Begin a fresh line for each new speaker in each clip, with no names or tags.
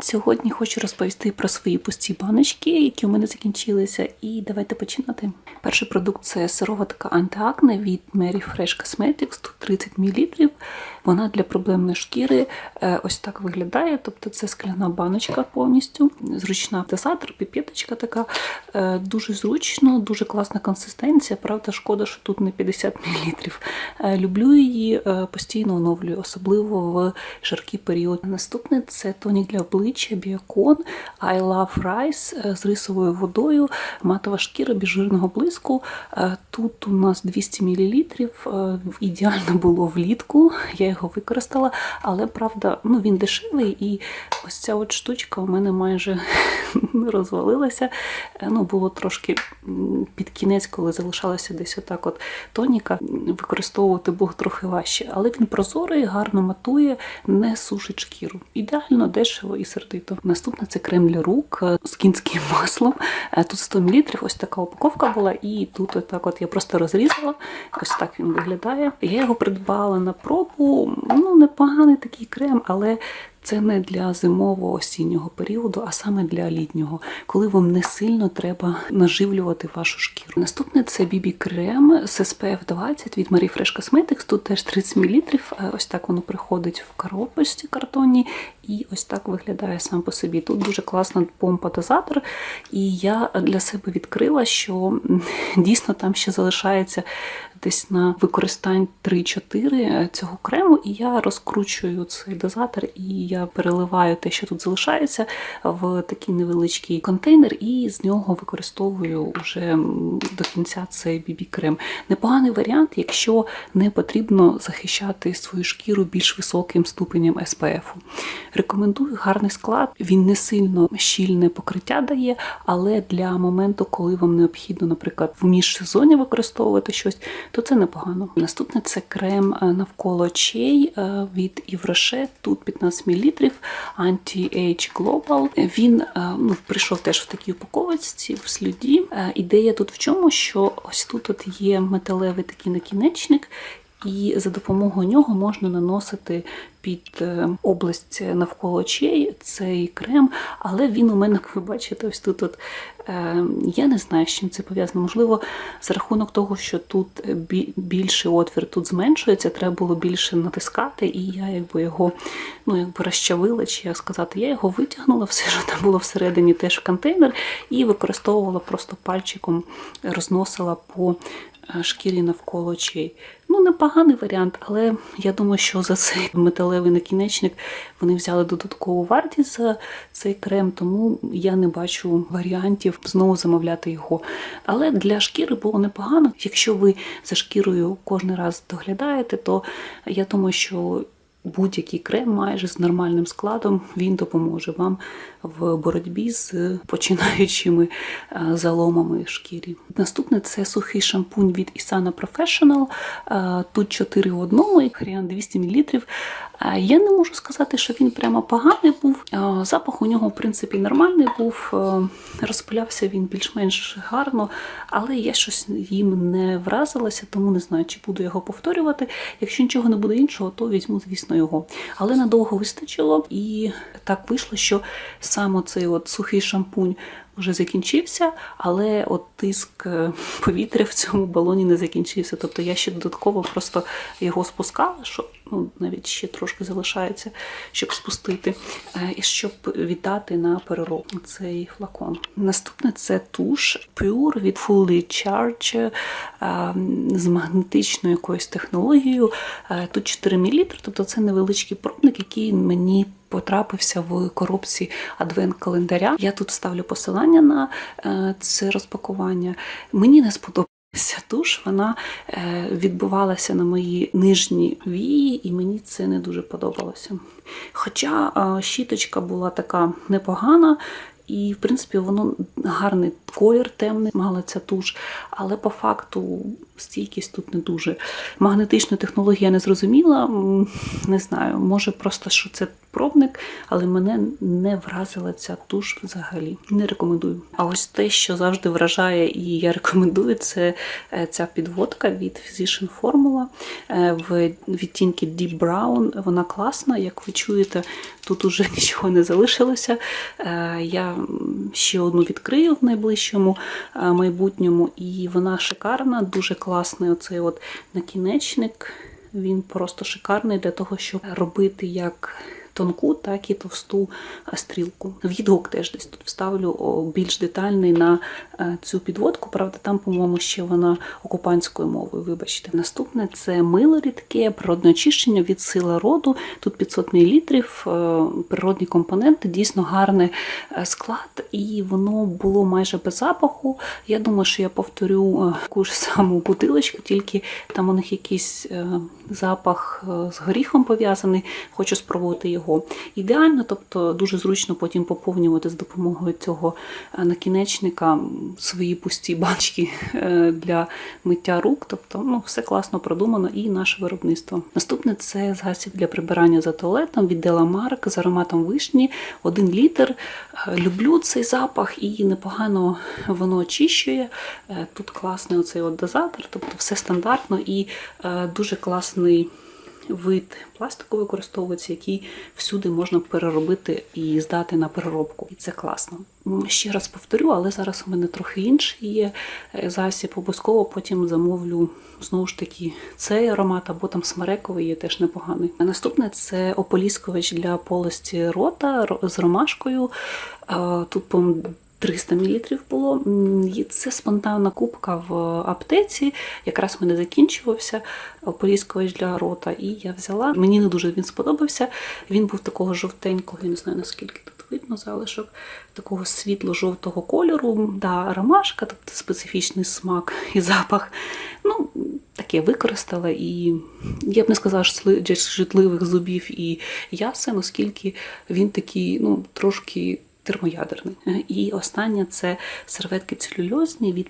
Сьогодні хочу розповісти про свої пусті баночки, які у мене закінчилися, і давайте починати. Перший продукт це сироватка антиакне від Mary Fresh Cosmetics, тут 30 мл. Вона для проблемної шкіри е, ось так виглядає. Тобто це скляна баночка повністю, зручна дозатор, піпеточка така. Е, Дуже зручно, дуже класна консистенція. Правда, шкода, що тут не 50 мл. Е, Люблю її, постійно оновлюю, особливо в жаркий період. Наступне це тонік для обличчя Біокон I Love Rice е, з рисовою водою, матова шкіра без жирного блиску. Е, Тут у нас 200 мл. Ідеально було влітку. Я його використала, але правда, ну він дешевий, і ось ця от штучка у мене майже розвалилася. Е, Ну, було трошки під кінець, коли залишалося десь отак от тоніка, використовувати було трохи важче. Але він прозорий, гарно матує, не сушить шкіру. Ідеально, дешево і сердито. Наступна це крем для рук е, з кінським маслом. Е, Тут 100 мл, ось така упаковка була, і тут отак от я просто розрізала. Ось так він виглядає. Я його придбала на пробу. Ну, непоганий такий крем, але це не для зимового осіннього періоду, а саме для літнього, коли вам не сильно треба наживлювати вашу шкіру. Наступне це BB крем з SPF 20 від Marie Fresh Cosmetics. Тут теж 30 мл. Ось так воно приходить в коробочці картонній, і ось так виглядає сам по собі. Тут дуже класна помпа-дозатор, і я для себе відкрила, що дійсно там ще залишається десь на використань 3-4 цього крему, і я розкручую цей дозатор, і я переливаю те, що тут залишається, в такий невеличкий контейнер, і з нього використовую вже до кінця цей бібі-крем. Непоганий варіант, якщо не потрібно захищати свою шкіру більш високим ступенем SPF. Рекомендую гарний склад. Він не сильно щільне покриття дає, але для моменту, коли вам необхідно, наприклад, в міжсезоні використовувати щось, то це непогано. Наступне це крем е, навколо очей е, від Івроше. Тут 15 мл Anti-Age Global. Він е, ну, прийшов теж в такій упаковочці в слюді. Е, Ідея тут в чому, що ось тут от є металевий такий накінечник, і за допомогою нього можна наносити під е, область навколо очей цей крем, але він у мене, як ви бачите, ось тут. От, е, я не знаю, з чим це пов'язано. Можливо, за рахунок того, що тут більший отвір тут зменшується, треба було більше натискати, і я якби його ну, якби розчавила, чи як сказати, я його витягнула, все, що там було всередині, теж в контейнер, і використовувала просто пальчиком, розносила по е, шкірі навколо очей. Ну, непоганий варіант, але я думаю, що за цей металевий накінечник вони взяли додаткову вартість за цей крем, тому я не бачу варіантів знову замовляти його. Але для шкіри було непогано. Якщо ви за шкірою кожен раз доглядаєте, то я думаю, що будь-який крем майже з нормальним складом він допоможе вам в боротьбі з починаючими е, заломами шкірі. Наступне це сухий шампунь від Isana Professional. Е, Тут 4 в одному, хріан 200 мл. Я не можу сказати, що він прямо поганий був. Е, Запах у нього, в принципі, нормальний був. Розпилявся він більш-менш гарно, але я щось їм не вразилася, тому не знаю, чи буду його повторювати. Якщо нічого не буде іншого, то візьму, звісно, його. Але надовго вистачило, і так вийшло, що саме цей от сухий шампунь вже закінчився, але от тиск е, повітря в цьому балоні не закінчився. Тобто я ще додатково просто його спускала, що ну, навіть ще трошки залишається, щоб спустити, е, і щоб віддати на переробку цей флакон. Наступне це туш Pure від Fully Charge е, з магнетичною якоюсь технологією. Тут 4 мл, тобто це невеличкий пробник, який мені потрапився в коробці адвент-календаря. Я тут вставлю посилання на е, це розпакування. Мені не сподобалося. Ця туш вона е, відбувалася на мої нижні вії, і мені це не дуже подобалося. Хоча е, щіточка була така непогана, і, в принципі, воно гарний колір темний, мала ця туш, але по факту стійкість тут не дуже. Магнетичну технологію я не зрозуміла. Не знаю, може просто що це пробник, але мене не вразила ця туш взагалі. Не рекомендую. А ось те, що завжди вражає, і я рекомендую, це е, ця підводка від Physician Formula е, в відтінки Deep Brown. Вона класна. Як ви чуєте, тут уже нічого не залишилося. Е, Я ще одну відкрию в найближчому майбутньому, і вона шикарна, дуже класний оцей от накінечник. Він просто шикарний для того, щоб робити як тонку, так і товсту е, стрілку. Відгук теж десь тут вставлю більш детальний на е, цю підводку. Правда, там, по-моєму, ще вона окупантською мовою. Вибачте. Наступне це мило рідке, природне очищення від сила роду. Тут 500 мл, е, природні компоненти, дійсно гарний склад, і воно було майже без запаху. Я думаю, що я повторю таку ж саму бутилочку, тільки там у них якийсь запах з горіхом пов'язаний. Хочу спробувати його. Ідеально, тобто дуже зручно потім поповнювати з допомогою цього е, накінечника свої пусті баночки е, для миття рук. Тобто, ну, все класно продумано і наше виробництво. Наступне це засіб для прибирання за туалетом від Деламарк з ароматом вишні, один літр. Е, Люблю цей запах і непогано воно очищує. Тут класний оцей от дозатор, тобто все стандартно і дуже класний вид пластику використовується, який всюди можна переробити і здати на переробку. І це класно. Ще раз повторю, але зараз у мене трохи інший є е, засіб. Обов'язково потім замовлю знову ж таки цей аромат, або там смерековий є теж непоганий. А наступне це ополіскувач для полості рота з ромашкою. Е, Тут по 300 мл було. Це спонтанна кубка в аптеці. Якраз в мене закінчувався ополіскувач для рота, і я взяла. Мені не дуже він сподобався. Він був такого жовтенького, я не знаю наскільки тут видно залишок, такого світло-жовтого кольору. Да, ромашка, тобто специфічний смак і запах. Ну, таке використала, і я б не сказала що житливих зубів і ясен, оскільки він такий, ну, трошки термоядерний. Е, І останнє це серветки целюльозні від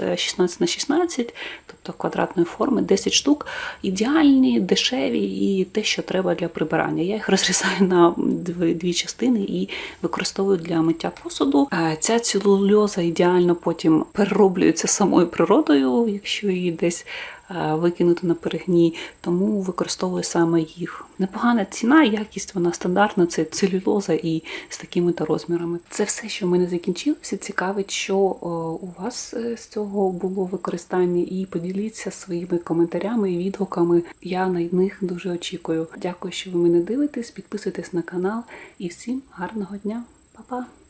е, 16 на 16, тобто квадратної форми, 10 штук. Ідеальні, дешеві і те, що треба для прибирання. Я їх розрізаю на дві, частини і використовую для миття посуду. Е, Ця целюльоза ідеально потім перероблюється самою природою, якщо її десь викинути на перегній, тому використовую саме їх. Непогана ціна, якість вона стандартна, це целюлоза і з такими то розмірами. Це все, що в мене закінчилося. Цікавить, що у вас е, з цього було використання, і поділіться своїми коментарями і відгуками. Я на них дуже очікую. Дякую, що ви мене дивитесь. Підписуйтесь на канал і всім гарного дня. Па-па!